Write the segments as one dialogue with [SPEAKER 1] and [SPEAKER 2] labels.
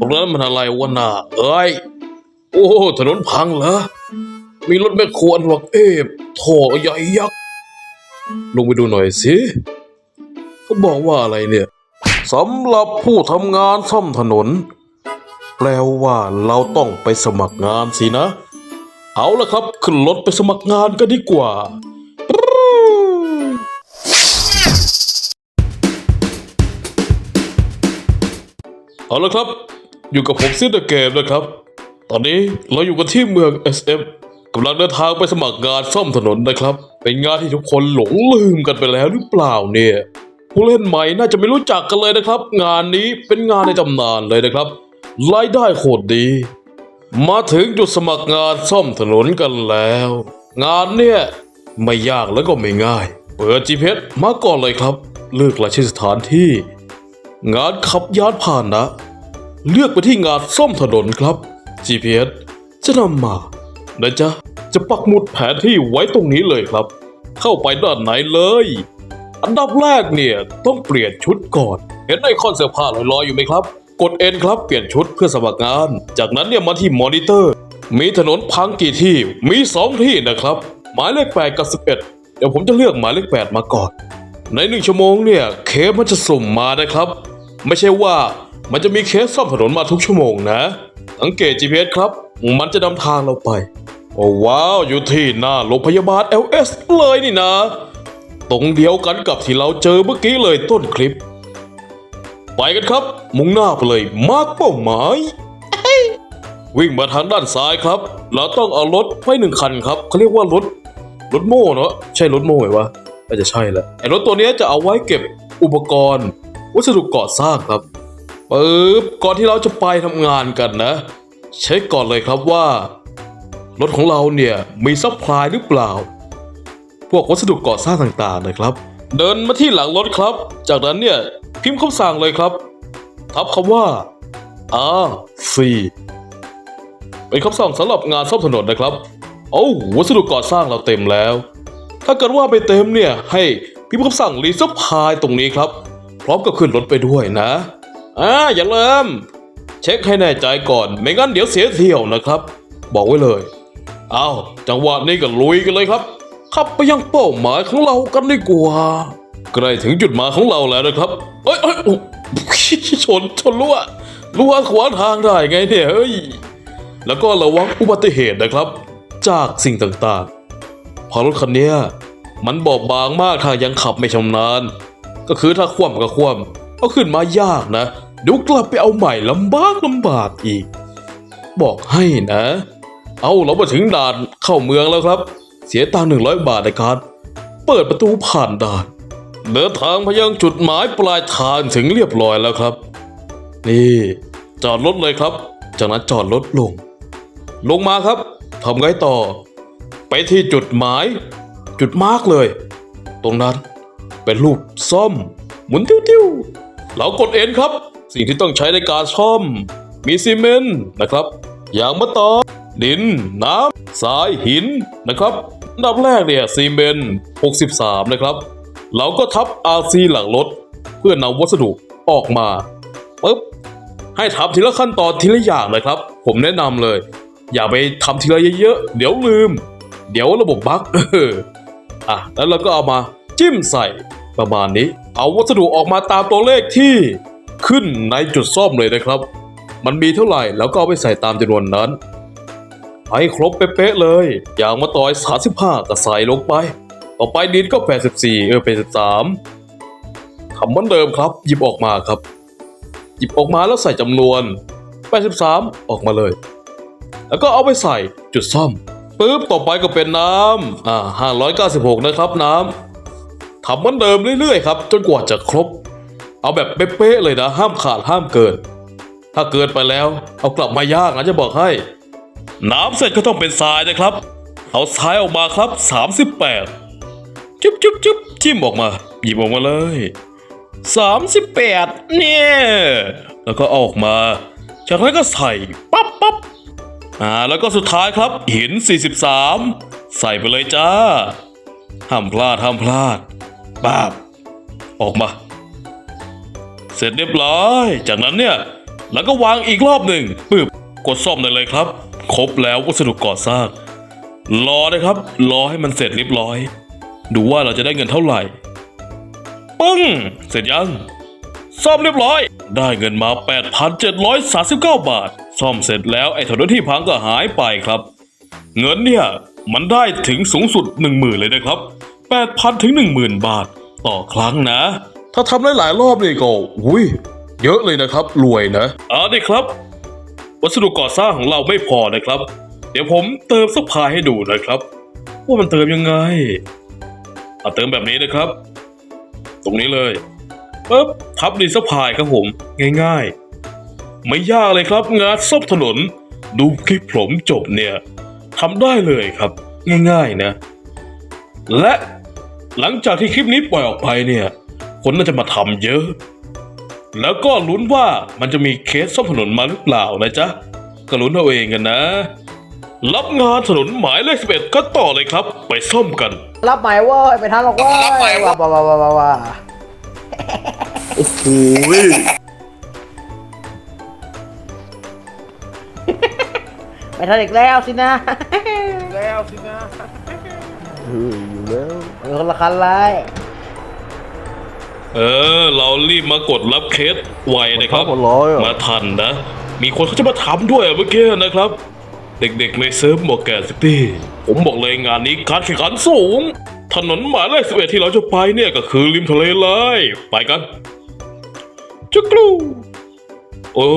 [SPEAKER 1] ตรงนั้นมันอะไรวะน่าเอ้ย โอ้ถนนพังเหรอ มีรถแม่คโครอันวักเอฟโถใหญ่ยักษ์ ลงไปดูหน่อยสิ เขาบอกว่าอะไรเนี่ยสำหรับผู้ทำงานซ่อมถนน แปลว่าเราต้องไปสมัครงานสินะ เอาละครับ ขึ้นรถไปสมัครงานกันดีกว่าเอาละครับ อยู่กับผมซิดเดอะเกมนะครับ ตอนนี้เราอยู่กันที่เมือง SF กำลังเดินทางไปสมัครงานซ่อมถนนนะครับ เป็นงานที่ทุกคนหลงลืมกันไปแล้วหรือเปล่าเนี่ย ผู้เล่นใหม่น่าจะไม่รู้จักกันเลยนะครับ งานนี้เป็นงานในตำนานเลยนะครับรายได้โคตรดี มาถึงจุดสมัครงานซ่อมถนนกันแล้ว งานเนี่ยไม่ยากแล้วก็ไม่ง่าย เปิด GPS มาก่อนเลยครับ เลือกรายชื่อสถานที่ งานขับยานผ่านนะ เลือกไปที่งานซ่อมถนนครับ GPS จะนำมานะจ๊ะ จะปักหมุดแผนที่ไว้ตรงนี้เลยครับ เข้าไปด้านไหนเลย อันดับแรกเนี่ยต้องเปลี่ยนชุดก่อน เห็นไอคอนเสื้อผ้าลอยๆอยู่ไหมครับ กด N ครับเปลี่ยนชุดเพื่อสมัครงาน จากนั้นเนี่ยมาที่มอนิเตอร์ มีถนนพังกี่ที่ มี 2 ที่นะครับ หมายเลข8กับ 11 เดี๋ยวผมจะเลือกหมายเลข8มาก่อน ในหนึ่งชั่วโมงเนี่ยเคมันจะสุ่มมานะครับ ไม่ใช่ว่า มันจะมีเคสซ่อมถนนมาทุกชั่วโมงนะ สังเกต GPS ครับ มันจะนำทางเราไป โอ้ว้าว อยู่ที่หน้าโรงพยาบาล LS เลยนี่นะ ตรงเดียวกันกับที่เราเจอเมื่อกี้เลยต้นคลิป ไปกันครับ มุ่งหน้าไปเลยมาร์กเป้าหมาย วิ่งมาทางด้านซ้ายครับ เราต้องเอารถไว้หนึ่งคันครับเขาเรียกว่ารถรถโม่เนอะใช่รถโม่ไหมวะน่าจะใช่แหละไอ้รถตัวนี้จะเอาไว้เก็บอุปกรณ์ วัสดุก่อสร้างครับ ปึ๊บก่อนที่เราจะไปทำงานกันนะ เช็คก่อนเลยครับว่า รถของเราเนี่ยมีซัพพลายหรือเปล่า พวกวัสดุก่อสร้างต่างๆนะครับ เดินมาที่หลังรถครับ จากนั้นเนี่ยพิมพ์คำสั่งเลยครับ ทับคำว่า R C เป็นคำสั่งสำหรับงานซ่อมถนนนะครับ โอ้าวัสดุก่อสร้างเราเต็มแล้ว ถ้าเกิดว่าไม่เต็มเนี่ยให้พิมพ์คำสั่งรีซัพพลายตรงนี้ครับ พร้อมกับขึ้นรถไปด้วยนะ อ่าอย่าลืมเช็คให้แน่ใจก่อน ไม่งั้นเดี๋ยวเสียเที่ยวนะครับ บอกไว้เลยเอาจังหวะนี้ก็ลุยกันเลยครับ ขับไปยังเป้าหมายของเรากันดีกว่าใกล้ถึงจุดหมายของเราแล้วนะครับเอ้ยเอ้ยโอ้ชนชนรั่วรั่วขวางทางได้ไงเนี่ยเฮ้ยแล้วก็ระวังอุบัติเหตุนะครับ จากสิ่งต่างๆพอรถคันนี้มันบอบบางมากถ้ายังขับไม่ชำนาญ ก็คือถ้าคว่ำก็คว่ำเอาขึ้นมายากนะ เดี๋ยวกลับไปเอาใหม่ลำบากลำบากอีก บอกให้นะ เอาเรามาถึงด่านเข้าเมืองแล้วครับ เสียตังค์หนึ่งร้อยบาทในการเปิดประตูผ่านด่านเดินทางไปยังจุดหมายปลายทางถึงเรียบร้อยแล้วครับ นี่จอดรถเลยครับ จากนั้นจอดรถลง ลงมาครับทำไงต่อ ไปที่จุดหมาย จุดมาร์กเลย ตรงนั้นเป็นรูปซ่อมหมุนติ้วๆเรากดเอ็นครับ สิ่งที่ต้องใช้ในการซ่อม มีซีเมนต์นะครับ ยางมะตอยดิน น้ำทรายหินนะครับอันดับแรกเนี่ยซีเมนต์63 นะครับ เราก็ทับ RC หลังรถ เพื่อนำวัสดุออกมาปึ๊บให้ทำทีละขั้นตอนทีละอย่างเลยครับ ผมแนะนำเลย อย่าไปทำทีละเยอะๆ เดี๋ยวลืม เดี๋ยวระบบบั๊กอะแล้วเราก็เอามาจิ้มใส่ประมาณนี้ เอาวัสดุออกมาตามตัวเลขที่ ขึ้นในจุดซ่อมเลยนะครับ มันมีเท่าไหร่แล้วก็เอาไปใส่ตามจำนวนนั้นให้ครบเป๊ะๆเลย อย่างมาต่อย 35ก็ใส่ลงไป ต่อไปดินก็ 84 เออ83ทำเหมือนเดิมครับ หยิบออกมาครับ หยิบออกมาแล้วใส่จำนวน 83 ออกมาเลย แล้วก็เอาไปใส่จุดซ่อมปึ๊บต่อไปก็เป็นน้ำอ่า596 นะครับน้ำทำเหมือนเดิมเรื่อยๆครับ จนกว่าจะครบ เอาแบบเป๊ะๆเลยนะ ห้ามขาดห้ามเกิน ถ้าเกินไปแล้ว เอากลับมายากนะจะบอกให้ น้ำเสร็จก็ต้องเป็นทรายนะครับ เอาทรายออกมาครับ 38 จุ๊บจุ๊บจุ๊บจิ้มออกมา หยิบออกมาเลย 38 เนี่ย แล้วก็อออกมา จากนั้นก็ใส่ปั๊บปั๊บอ่าแล้วก็สุดท้ายครับหิน 43 ใส่ไปเลยจ้าห้ามพลาดห้ามพลาดป้าบออกมา เสร็จเรียบร้อย จากนั้นเนี่ยแล้วก็วางอีกรอบหนึ่งปึ๊บกดซ่อมได้เลยครับ ครบแล้ววัสดุก่อสร้าง รอนะครับ รอให้มันเสร็จเรียบร้อย ดูว่าเราจะได้เงินเท่าไหร่ปึ้งเสร็จยัง ซ่อมเรียบร้อย ได้เงินมา 8,739 บาท ซ่อมเสร็จแล้วไอ้ถนนที่พังก็หายไปครับ เงินเนี่ยมันได้ถึงสูงสุด 10,000 เลยนะครับ 8,000 ถึง 10,000 บาท ต่อครั้งนะ ถ้าทำได้หลายรอบนี่ก็ อุ้ย เยอะเลยนะครับ รวยนะอ่านี่ครับ วัสดุก่อสร้างของเราไม่พอนะครับ เดี๋ยวผมเติมซัพพายให้ดูนะครับ ว่ามันเติมยังไงเอาเติมแบบนี้นะครับ ตรงนี้เลยปึ๊บทับดีซัพพายครับผม ง่ายๆ ไม่ยากเลยครับ งานซ่อมถนน ดูคลิปผมจบเนี่ยทำได้เลยครับ ง่ายๆนะ และหลังจากที่คลิปนี้ปล่อยออกไปเนี่ย คนน่าจะมาทำเยอะ แล้วก็ลุ้นว่ามันจะมีเคสซ่อมถนนมาหรือเปล่านะจ๊ะก็ลุ้นเอาเองกันนะ รับงานถนนหมายเลข11ก็ต่อเลยครับ ไปซ่อมกัน
[SPEAKER 2] รับใหม่เว้ยไปทันหรอกเว้ย
[SPEAKER 3] รับใหม่เว้ย
[SPEAKER 2] ว้าว้าว้าว้าว้า
[SPEAKER 1] โอ้โห
[SPEAKER 2] ไปทันอีกแล้วสินะ
[SPEAKER 3] แล้วสินะ
[SPEAKER 2] เอออยู่แล้วเออคนละคันเลย
[SPEAKER 1] เออ เรารีบมากดรับเคสไวนะครับ
[SPEAKER 2] คนร้อยอะ
[SPEAKER 1] มาทันนะ มีคนเขาจะมาทำด้วยอะเมื่อกี้นะครับ เด็กๆในเซิร์ฟบอกแกนซิตี้ผมบอกเลยงานนี้การแข่งขันสูง ถนนหมายเลขสิบเอ็ดที่เราจะไปเนี่ยก็คือริมทะเลเลย ไปกันจุกรูโอ้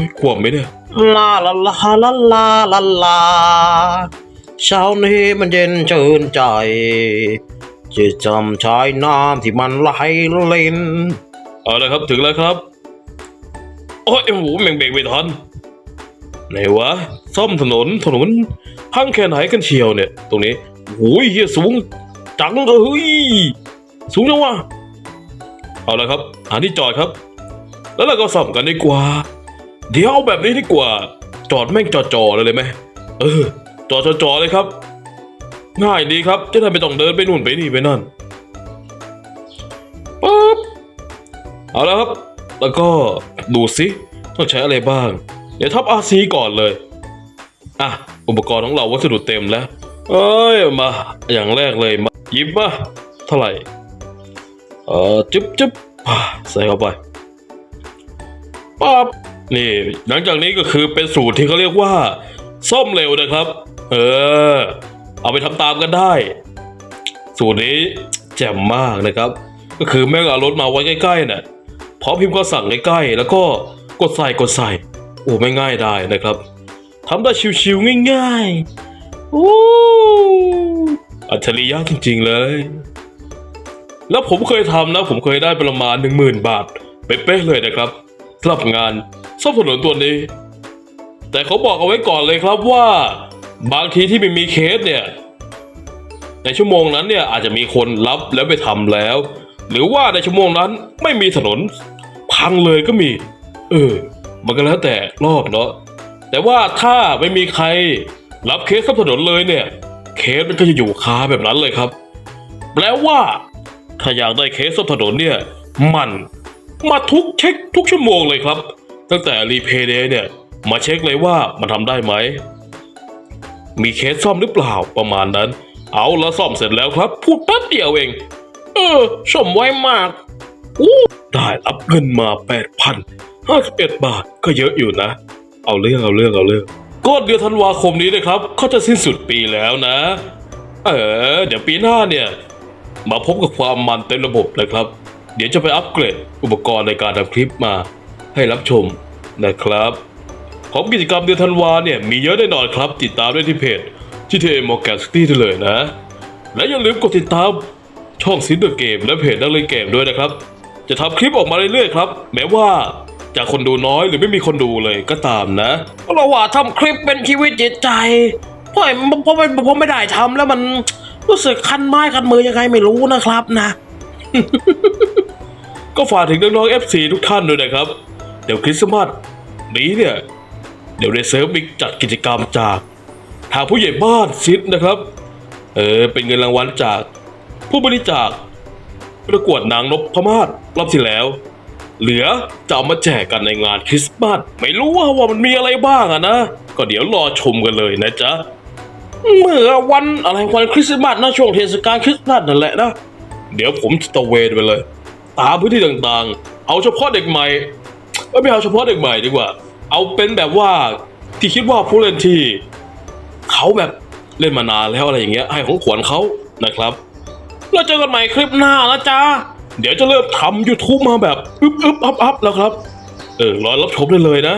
[SPEAKER 1] ยขวบไหมเนี่ย
[SPEAKER 2] ลาลาลาลาลาลาลาเช้านี้มันเย็นชื่นใจ จะจำชายน้ำที่มันไหลเล่น
[SPEAKER 1] เอาละครับถึงแล้วครับ โอ้ยโอ้โหแม่งเบรกไม่ทันไหนวะ ซ่อมถนนถนนพังแค่ไหนกันเชียวเนี่ย ตรงนี้โอ้ยเฮียสูงจังเลยเฮ้ยสูงจังวะเอาละครับหาที่จอดครับ แล้วเราก็ซ่อมกันดีกว่า เดี๋ยวเอาแบบนี้ดีกว่า จอดแม่งจอๆเลยเลยไหมเออจอดจอๆเลยครับ ง่ายดีครับ จะได้ไม่ต้องเดินไปนู่นไปนี่ไปนั่นปั๊บเอาแล้วครับ แล้วก็ดูสิต้องใช้อะไรบ้าง เดี๋ยวทับ RC ก่อนเลย อะ อุปกรณ์ของเราวัสดุเต็มแล้ว เอ้ยมา อย่างแรกเลยมาหยิบมาเท่าไหร่เออจึ๊บจึ๊บใส่เข้าไปปั๊บนี่หลังจากนี้ก็คือเป็นสูตรที่เขาเรียกว่าซ่อมเร็วนะครับ เออ เอาไปทำตามกันได้ สูตรนี้แจ่มมากนะครับ ก็คือแม่งเอารถมาไว้ใกล้ๆน่ะพอพิมพ์ก็สั่งใกล้ๆแล้วก็กดใส่กดใส่ โอ้ไม่ง่ายได้นะครับทำได้ชิวๆง่ายๆโอ้อัจฉริยะจริงๆเลย แล้วผมเคยทำนะ ผมเคยได้ประมาณหนึ่งหมื่นบาทเป๊ะๆเลยนะครับสำหรับงานซ่อมถนนตัวนี้ แต่เขาบอกเอาไว้ก่อนเลยครับว่า บางทีที่ไม่มีเคสเนี่ย ในชั่วโมงนั้นเนี่ยอาจจะมีคนรับแล้วไปทำแล้ว หรือว่าในชั่วโมงนั้นไม่มีถนนพังเลยก็มี เออ มันก็แล้วแต่รอบเนาะแต่ว่าถ้าไม่มีใครรับเคสขับถนนเลยเนี่ย เคสมันก็จะอยู่คาแบบนั้นเลยครับ แปลว่า ถ้าอยากได้เคสซ่อมถนนเนี่ย มันมาทุกเช็คทุกชั่วโมงเลยครับ ตั้งแต่รีเพย์เดย์เนี่ย มาเช็คเลยว่ามันทำได้ไหม มีเคสซ่อมหรือเปล่าประมาณนั้น เอาละซ่อมเสร็จแล้วครับ พูดแป๊บเดียวเอง เออซ่อมไวมากอู้ได้รับเงินมาแปดพันห้าสิบเอ็ดบาทก็เยอะอยู่นะ เอาเรื่องเอาเรื่องเอาเรื่องก็เดือนธันวาคมนี้นะครับเขาจะสิ้นสุดปีแล้วนะ เออ เดี๋ยวปีหน้าเนี่ย มาพบกับความมันเต็มระบบนะครับ เดี๋ยวจะไปอัปเกรดอุปกรณ์ในการทำคลิปมาให้รับชมนะครับ ของกิจกรรมเดือนธันวาเนี่ย มีเยอะแน่นอนครับ ติดตามได้ที่เพจ GTA m o r g a n City ได้เลยนะ และอย่าลืมกดติดตามช่องซินเดอร์เกมและเพจนักเล่นเกมด้วยนะครับ จะทำคลิปออกมาเรื่อยๆครับ แม้ว่าจากคนดูน้อยหรือไม่มีคนดูเลยก็ตามนะ
[SPEAKER 2] เราว่าทำคลิปเป็นชีวิตจิตใจเพราะเพราะเพราะไม่ได้ทำแล้วมันรู้สึกคันไม้คันมือยังไงไม่รู้นะครับนะ
[SPEAKER 1] ก็ฝากถึงน้องๆ FC ทุกท่านด้วยนะครับ เดี๋ยวคริสต์มาสนี้เนี่ย เดี๋ยวในเซิร์ฟมีจัดกิจกรรมจาก ทางผู้ใหญ่บ้านซิดนะครับ เออเป็นเงินรางวัลจาก ผู้บริจาคประกวดนางนพพมาศรอบที่แล้ว เหลือจะเอามาแจกกันในงานคริสต์มาสไม่รู้ว่าว่ามันมีอะไรบ้างอะนะ ก็เดี๋ยวรอชมกันเลยนะจ๊ะเมื่อวันอะไรวันคริสต์มาสนะช่วงเทศกาลคริสต์มาสนั่นแหละนะ เดี๋ยวผมจะตะเวนไปเลย ตามพื้นที่ต่างๆ เอาเฉพาะเด็กใหม่ไม่เอาเฉพาะเด็กใหม่ดีกว่า เอาเป็นแบบว่าที่คิดว่าผู้เล่นที่เขาแบบเล่นมานานแล้วอะไรอย่างเงี้ยให้ของขวัญเขานะครับ แล้วเจอกันใหม่คลิปหน้านะจ๊ะ เดี๋ยวจะเริ่มทำ YouTube มาแบบ อึ๊บอึ๊บอัพอัพแล้วครับ เออรอรับชมได้เลยนะ